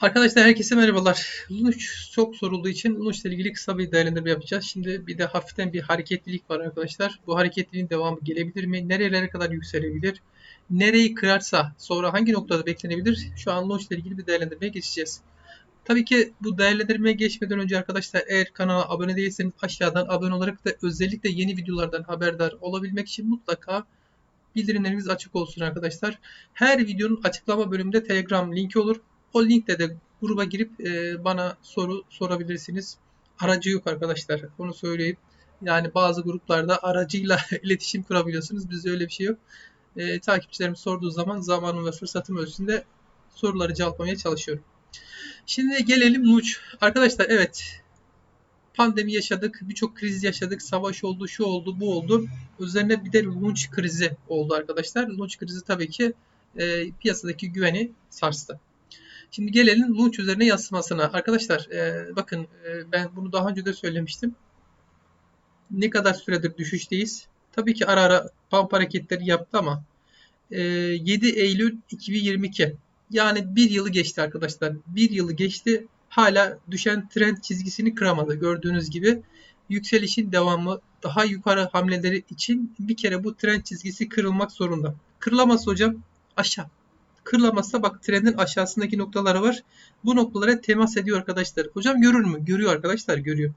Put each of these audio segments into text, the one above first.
Arkadaşlar herkese merhabalar. Lunch çok sorulduğu için Lunch ile ilgili kısa bir değerlendirme yapacağız. Şimdi bir de hafiften bir hareketlilik var arkadaşlar. Bu hareketliliğin devamı gelebilir mi? Nerelere kadar yükselebilir? Nereyi kırarsa sonra hangi noktada beklenebilir? Şu an Lunch ile ilgili bir değerlendirmeye geçeceğiz. Tabii ki bu değerlendirmeye geçmeden önce arkadaşlar eğer kanala abone değilseniz aşağıdan abone olarak da özellikle yeni videolardan haberdar olabilmek için mutlaka bildirimleriniz açık olsun arkadaşlar. Her videonun açıklama bölümünde Telegram linki olur. O linkte de gruba girip e, bana soru sorabilirsiniz. Aracı yok arkadaşlar. Onu söyleyeyim. Yani bazı gruplarda aracıyla iletişim kurabiliyorsunuz. Bizde öyle bir şey yok. E, takipçilerim sorduğu zaman zamanım ve fırsatım ölçüsünde soruları cevaplamaya çalışıyorum. Şimdi gelelim Luç. Arkadaşlar evet pandemi yaşadık, birçok kriz yaşadık, savaş oldu, şu oldu, bu oldu. Üzerine bir de launch krizi oldu arkadaşlar. Launch krizi tabii ki e, piyasadaki güveni sarstı. Şimdi gelelim launch üzerine yansımasına. Arkadaşlar e, bakın e, ben bunu daha önce de söylemiştim. Ne kadar süredir düşüşteyiz. Tabii ki ara ara pump hareketleri yaptı ama e, 7 Eylül 2022 yani bir yılı geçti arkadaşlar. Bir yılı geçti. Hala düşen trend çizgisini kıramadı. Gördüğünüz gibi yükselişin devamı daha yukarı hamleleri için bir kere bu trend çizgisi kırılmak zorunda. Kırılamazsa hocam aşağı. Kırılamazsa bak trendin aşağısındaki noktaları var. Bu noktalara temas ediyor arkadaşlar. Hocam görür mü? Görüyor arkadaşlar görüyor.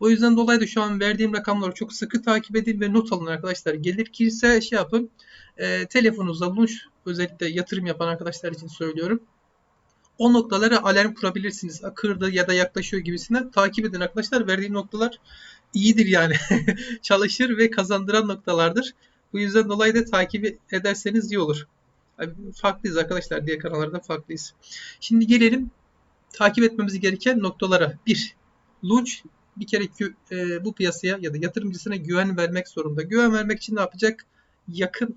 O yüzden dolayı da şu an verdiğim rakamları çok sıkı takip edin ve not alın arkadaşlar. Gelir kirse şey yapın. E, telefonunuzda Lunch özellikle yatırım yapan arkadaşlar için söylüyorum. O noktalara alarm kurabilirsiniz. Kırdı ya da yaklaşıyor gibisinden takip edin arkadaşlar. Verdiğim noktalar iyidir yani. Çalışır ve kazandıran noktalardır. Bu yüzden dolayı da takip ederseniz iyi olur. Farklıyız arkadaşlar. Diğer kanallarda farklıyız. Şimdi gelelim takip etmemiz gereken noktalara. 1. Launch bir kere e, bu piyasaya ya da yatırımcısına güven vermek zorunda. Güven vermek için ne yapacak? Yakın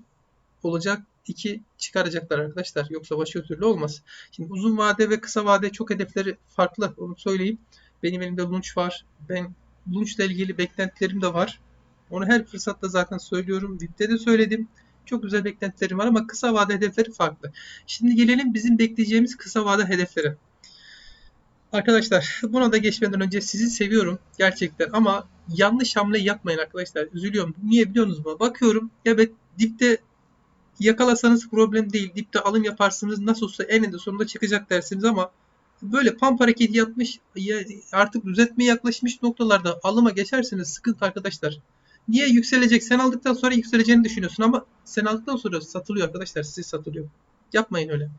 olacak. iki çıkaracaklar arkadaşlar. Yoksa başka türlü olmaz. Şimdi uzun vade ve kısa vade çok hedefleri farklı. Onu söyleyeyim. Benim elimde Lunch var. Ben Lunch ile ilgili beklentilerim de var. Onu her fırsatta zaten söylüyorum. VIP'te de söyledim. Çok güzel beklentilerim var ama kısa vade hedefleri farklı. Şimdi gelelim bizim bekleyeceğimiz kısa vade hedeflere. Arkadaşlar buna da geçmeden önce sizi seviyorum gerçekten ama yanlış hamle yapmayın arkadaşlar. Üzülüyorum. Niye biliyorsunuz mu? Bakıyorum evet dipte yakalasanız problem değil. Dipte alım yaparsınız nasıl olsa eninde sonunda çıkacak dersiniz ama böyle pump hareketi yapmış artık düzeltmeye yaklaşmış noktalarda alıma geçerseniz sıkıntı arkadaşlar. Niye yükselecek? Sen aldıktan sonra yükseleceğini düşünüyorsun ama sen aldıktan sonra satılıyor arkadaşlar. Sizi satılıyor. Yapmayın öyle.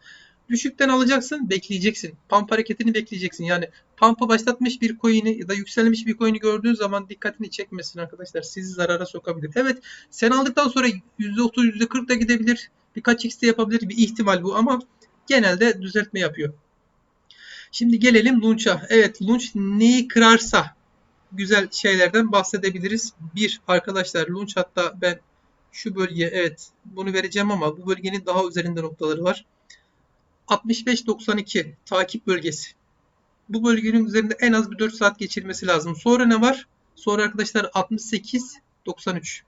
Düşükten alacaksın, bekleyeceksin. Pump hareketini bekleyeceksin. Yani pump'ı başlatmış bir coin'i ya da yükselmiş bir coin'i gördüğün zaman dikkatini çekmesin arkadaşlar. Sizi zarara sokabilir. Evet, sen aldıktan sonra %30, %40 da gidebilir. Birkaç x de yapabilir. Bir ihtimal bu ama genelde düzeltme yapıyor. Şimdi gelelim Lunch'a. Evet, Lunch neyi kırarsa güzel şeylerden bahsedebiliriz. Bir arkadaşlar Lunch hatta ben şu bölge evet bunu vereceğim ama bu bölgenin daha üzerinde noktaları var. 65-92 takip bölgesi. Bu bölgenin üzerinde en az bir 4 saat geçirmesi lazım. Sonra ne var? Sonra arkadaşlar 68-93.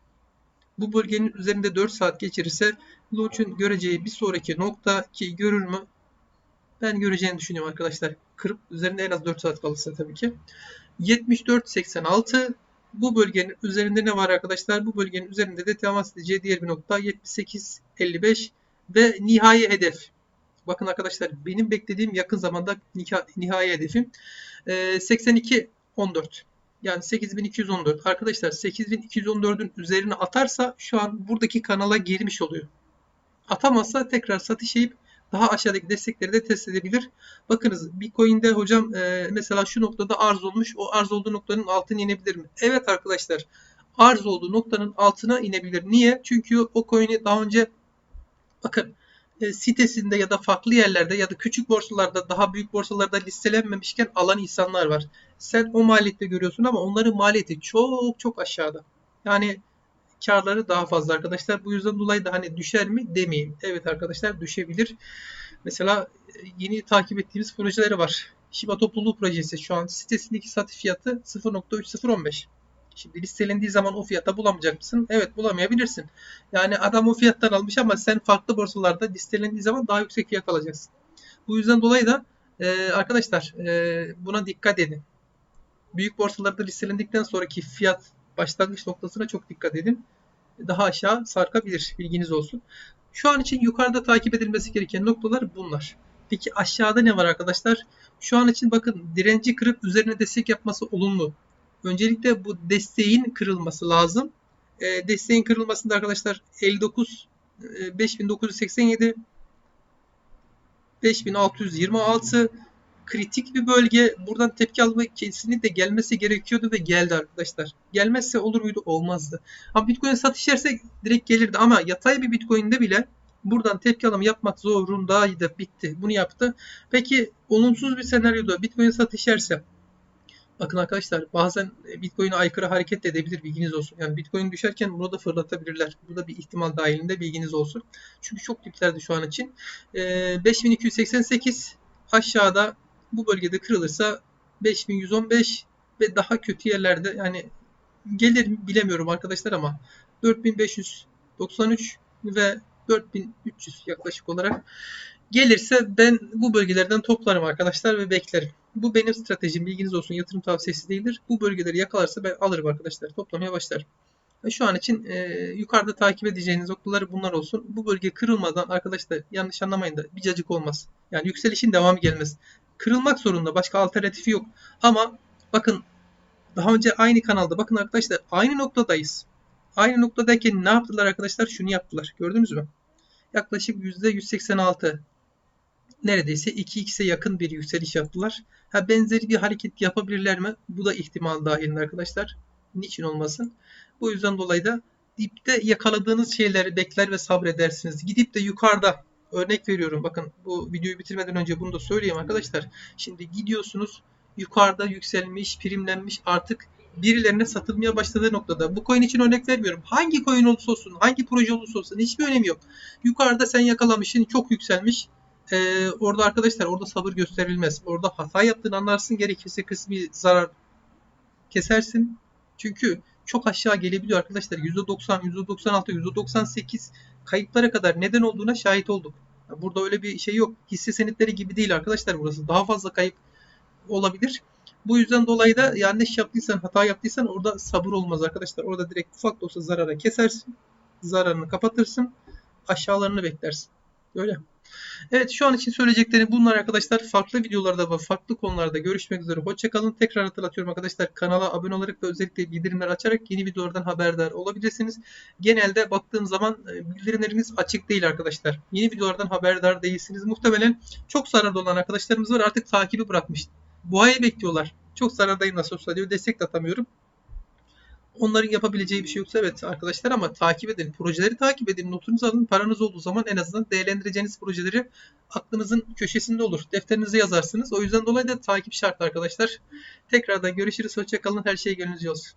Bu bölgenin üzerinde 4 saat geçirirse Lunch'un göreceği bir sonraki nokta ki görür mü? Ben göreceğini düşünüyorum arkadaşlar. Kırıp üzerinde en az 4 saat kalırsa tabii ki. 74-86 bu bölgenin üzerinde ne var arkadaşlar? Bu bölgenin üzerinde de temas edeceği diğer bir nokta 78-55 ve nihai hedef. Bakın arkadaşlar benim beklediğim yakın zamanda nihai hedefim 82-14. Yani 8214. Arkadaşlar 8214'ün üzerine atarsa şu an buradaki kanala girmiş oluyor. Atamazsa tekrar satış yapıp daha aşağıdaki destekleri de test edebilir. Bakınız bir coin'de hocam e, mesela şu noktada arz olmuş. O arz olduğu noktanın altına inebilir mi? Evet arkadaşlar. Arz olduğu noktanın altına inebilir. Niye? Çünkü o coin'i daha önce bakın e, sitesinde ya da farklı yerlerde ya da küçük borsalarda daha büyük borsalarda listelenmemişken alan insanlar var. Sen o maliyette görüyorsun ama onların maliyeti çok çok aşağıda. Yani karları daha fazla arkadaşlar. Bu yüzden dolayı da hani düşer mi demeyeyim. Evet arkadaşlar düşebilir. Mesela e, yeni takip ettiğimiz projeleri var. Shiba topluluğu projesi şu an sitesindeki satış fiyatı 0.3015. Şimdi listelendiği zaman o fiyata bulamayacak mısın? Evet bulamayabilirsin. Yani adam o fiyattan almış ama sen farklı borsalarda listelendiği zaman daha yüksek fiyat alacaksın. Bu yüzden dolayı da Ee, arkadaşlar e, buna dikkat edin. Büyük borsalarda listelendikten sonraki fiyat başlangıç noktasına çok dikkat edin. Daha aşağı sarkabilir. Bilginiz olsun. Şu an için yukarıda takip edilmesi gereken noktalar bunlar. Peki aşağıda ne var arkadaşlar? Şu an için bakın direnci kırıp üzerine destek yapması olumlu. Öncelikle bu desteğin kırılması lazım. E, desteğin kırılmasında arkadaşlar 59 e, 5987 5626 kritik bir bölge. Buradan tepki alma kesinlikle gelmesi gerekiyordu ve geldi arkadaşlar. Gelmezse olur muydu? Olmazdı. Ama Bitcoin satış yersek direkt gelirdi ama yatay bir Bitcoin'de bile buradan tepki alımı yapmak zorundaydı. Bitti. Bunu yaptı. Peki olumsuz bir senaryoda Bitcoin satış yerse Bakın arkadaşlar bazen Bitcoin'e aykırı hareket de edebilir bilginiz olsun. Yani Bitcoin düşerken bunu da fırlatabilirler. Bu da bir ihtimal dahilinde bilginiz olsun. Çünkü çok diplerde şu an için. Ee, 5288 aşağıda bu bölgede kırılırsa 5115 ve daha kötü yerlerde yani gelir mi bilemiyorum arkadaşlar ama 4593 ve 4300 yaklaşık olarak gelirse ben bu bölgelerden toplarım arkadaşlar ve beklerim. Bu benim stratejim. Bilginiz olsun. Yatırım tavsiyesi değildir. Bu bölgeleri yakalarsa ben alırım arkadaşlar. Toplamaya başlarım. Şu an için e, yukarıda takip edeceğiniz noktaları bunlar olsun. Bu bölge kırılmadan arkadaşlar yanlış anlamayın da bir cacık olmaz. Yani yükselişin devamı gelmez. Kırılmak zorunda. Başka alternatifi yok. Ama bakın daha önce aynı kanalda bakın arkadaşlar aynı noktadayız. Aynı noktadayken ne yaptılar arkadaşlar? Şunu yaptılar. Gördünüz mü? Yaklaşık %186 neredeyse 2x'e yakın bir yükseliş yaptılar. Ha benzeri bir hareket yapabilirler mi? Bu da ihtimal dahilinde arkadaşlar. Niçin olmasın? Bu yüzden dolayı da dipte yakaladığınız şeyleri bekler ve sabredersiniz. Gidip de yukarıda örnek veriyorum. Bakın bu videoyu bitirmeden önce bunu da söyleyeyim arkadaşlar. Şimdi gidiyorsunuz yukarıda yükselmiş, primlenmiş artık birilerine satılmaya başladığı noktada. Bu coin için örnek vermiyorum. Hangi coin olursa olsun, hangi proje olursa olsun hiçbir önemi yok. Yukarıda sen yakalamışsın, çok yükselmiş e, orada arkadaşlar orada sabır gösterilmez. Orada hata yaptığını anlarsın. Gerekirse kısmi zarar kesersin. Çünkü çok aşağı gelebiliyor arkadaşlar. %90, %96, %98 kayıplara kadar neden olduğuna şahit olduk. Burada öyle bir şey yok. Hisse senetleri gibi değil arkadaşlar burası. Daha fazla kayıp olabilir. Bu yüzden dolayı da yanlış yaptıysan, hata yaptıysan orada sabır olmaz arkadaşlar. Orada direkt ufak da olsa zarara kesersin. Zararını kapatırsın. Aşağılarını beklersin. Öyle. Evet şu an için söyleyeceklerim bunlar arkadaşlar. Farklı videolarda ve farklı konularda görüşmek üzere. Hoşçakalın. Tekrar hatırlatıyorum arkadaşlar. Kanala abone olarak ve özellikle bildirimler açarak yeni videolardan haberdar olabilirsiniz. Genelde baktığım zaman e, bildirimleriniz açık değil arkadaşlar. Yeni videolardan haberdar değilsiniz. Muhtemelen çok zararda olan arkadaşlarımız var. Artık takibi bırakmış. Bu ayı bekliyorlar. Çok zarardayım nasıl olsa diyor. Destek de atamıyorum. Onların yapabileceği bir şey yoksa evet arkadaşlar ama takip edin. Projeleri takip edin. Notunuzu alın. Paranız olduğu zaman en azından değerlendireceğiniz projeleri aklınızın köşesinde olur. Defterinize yazarsınız. O yüzden dolayı da takip şart arkadaşlar. Tekrardan görüşürüz. Hoşçakalın. Her şey gönlünüzce olsun.